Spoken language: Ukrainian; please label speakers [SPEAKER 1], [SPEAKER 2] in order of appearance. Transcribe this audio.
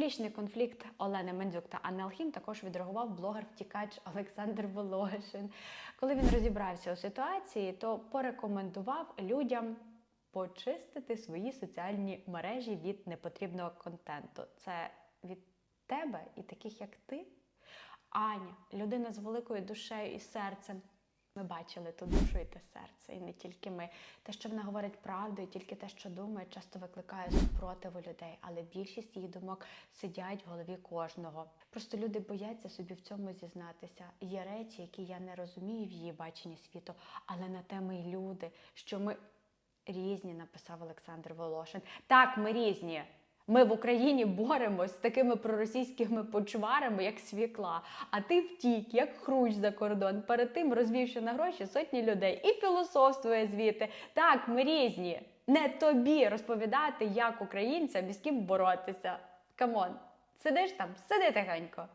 [SPEAKER 1] Публічний конфлікт Олени Мендзюк та Анни Алхім також відреагував блогер-втікач Олександр Волошин. Коли він розібрався у ситуації, то порекомендував людям почистити свої соціальні мережі від непотрібного контенту. Це від тебе і таких, як ти. Аня, людина з великою душею і серцем. Ми бачили ту душу і те серце, і не тільки ми. Те, що вона говорить правду, і тільки те, що думає, часто викликає супротиву людей, але більшість її думок сидять в голові кожного. Просто люди бояться собі в цьому зізнатися. Є речі, які я не розумію в її баченні світу, але на те ми й люди, що ми різні, написав Олександр Волошин. Так, ми різні. Ми в Україні боремось з такими проросійськими почварами, як свікла. А ти втік, як хрущ за кордон, перед тим розвівши на гроші сотні людей і філософствує звідти. Так, ми різні. Не тобі розповідати, як українцям і з ким боротися. Камон, сидиш там, сиди тихенько.